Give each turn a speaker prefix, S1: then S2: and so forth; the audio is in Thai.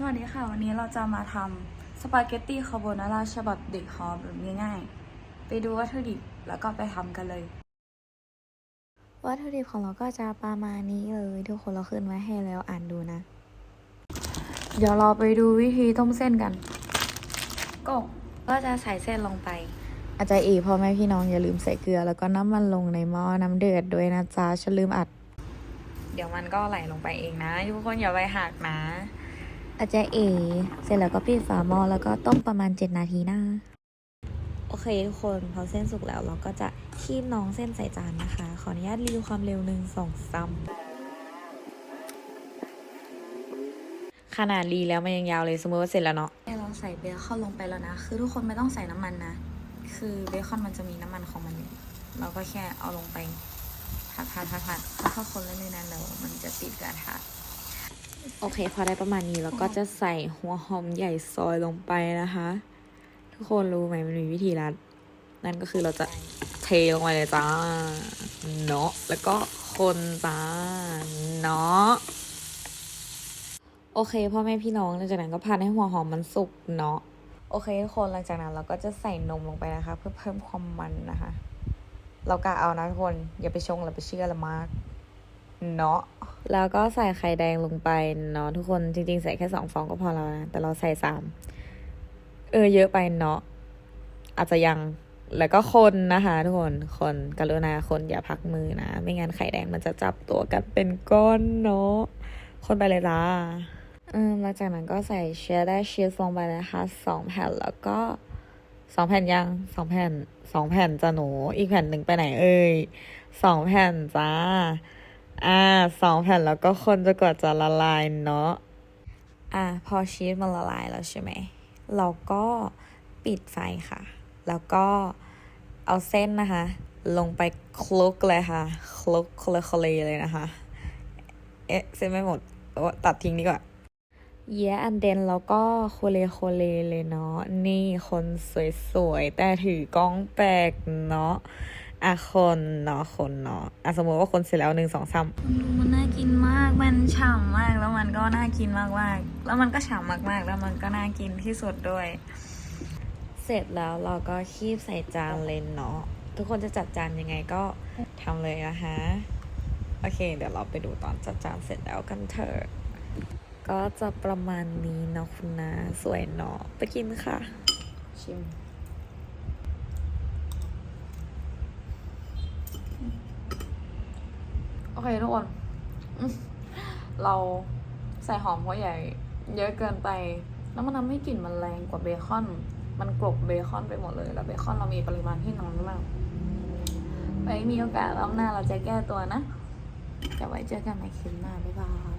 S1: สวัสดีค่ะ วันนี้เราจะมาทำสปาเกตตี้คาโบนาร่าฉบับเด็กฮอแบบง่ายๆ ไปดูวัตถุดิบแล้วก็ไปทำกันเลย
S2: วัตถุดิบของเราก็จะประมาณนี้เลยทุกคนเราขึ้นไว้ให้แล้วอ่านดูนะ
S1: เดี๋ยวเราไปดูวิธีต้มเส้นกัน ก็
S2: ก็จะใส่เส้นลงไป อาจารย์เอกพ่อแม่พี่น้องอย่าลืมใส่เกลือ แล้วก็น้ำมันลงในหม้อน้ำเดือดด้วยนะจ๊ะฉันลืมอัด
S1: เดี๋ยวมันก็ไหลลงไปเองนะทุกคนอย่าไปหักนะ
S2: อาจารย์เอ เสร็จแล้วก็ปิดฝาหม้อแล้วก็ต้มประมาณ 7 นาทีนะ โอเคทุกคนพอเส้นสุกแล้วเราก็จะคีบน้องเส้นใส่จานนะคะ ขออนุญาตรีวิวความเร็วหนึ่งสองสามขนาดรีแล้วมันยังยาวเลยสมมติว่าเสร็จแล้วเนาะ
S1: เราใส่เบคอนลงไปแล้วนะ คือทุกคนไม่ต้องใส่น้ำมันนะ คือเบคอนมันจะมีน้ำมันของมันอยู่เราก็แค่เอาลงไปผัดผัดผัดผัดแล้วก็คนเรื่อยๆนะเดี๋ยวมันจะติดกระทะ
S2: โอเค พอได้ประมาณนี้เราก็จะใส่หัวหอมใหญ่ซอยลงไปนะคะ ทุกคนรู้ไหมมันมีวิธีรัด นั่นก็คือเราจะเทลงไปเลยจ้าเนาะแล้วก็คนจ้าเนาะโอเคพ่อแม่พี่น้องหลังจากนั้นก็พันให้หัวหอมมันสุกเนาะโอเคทุกคนหลังจากนั้นเราก็จะใส่นมลงไปนะคะ เพื่อเพิ่มความมันนะคะ เรากะเอานะทุกคนอย่าไปชงหรือไปเชื่อละมาก เนาะ แล้วก็ใส่ไข่แดงลงไปเนาะทุกคนจริง ๆ ใส่แค่สองฟองก็พอแล้วนะ แต่เราใส่สามเออ เยอะไปเนาะอาจจะยังแล้วก็คนนะคะทุกคนคนกรุณาคนอย่าพักมือนะ ไม่งั้นไข่แดงมันจะจับตัวกันเป็นก้อนเนาะคนไปเลยจ้าอืมหลังจากนั้นก็ใส่เชดดาร์ชีสลงไปนะคะสองแผ่นแล้วก็สองแผ่นยังสองแผ่นสองแผ่นจ้ะหนูอีกแผ่นหนึ่งไปไหนเอ่ยสองแผ่นจ้า อ่าสองแผ่นแล้วก็คนจะกว่าจะละลายเนาะอ่าพอชีสมันละลายแล้วใช่ไหมเราก็ปิดไฟค่ะ แล้วก็เอาเส้นนะคะ ลงไปคลุกเลยค่ะ คลุกคลคลเลยนะคะ เอ๊ะเส้นไม่หมดโอ้ตัดทิ้งดีกว่าเย้อันเดนแล้วก็โคเลโคเลเลยเนาะนี่คนสวยๆ แต่ถือกล้องแปลกเนาะ อะคนเนาะคนเนาะอะสมมติว่าคนเสร็จแล้วหนึ่งสองสาม
S1: ดูมันน่ากินมาก มันฉ่ำมาก แล้วมันก็น่ากินมากมากๆแล้วมันก็ฉ่ำมากๆ แล้วมันก็น่ากินที่สุดด้วย
S2: เสร็จแล้วเราก็คีบใส่จานเลยเนาะ ทุกคนจะจัดจานยังไงก็ทำเลยนะคะ โอเค เดี๋ยวเราไปดูตอนจัดจานเสร็จแล้วกันเถอะ ก็จะประมาณนี้เนาะคุณนะ สวยเนาะ ไปกินค่ะ
S1: ชิม อเคทุกคน เราใส่หอมหัวใหญ่ เยอะเกินไป แล้วมันทำให้กลิ่นมันแรงกว่าเบคอน มันกลบเบคอนไปหมดเลย แล้วเบคอนเรามีปริมาณที่น้อยมากไว้มีโอกาสรอบหน้าเราจะแก้ตัวนะจะไว้เจอกันในคลิปหน้าบ๊ายบาย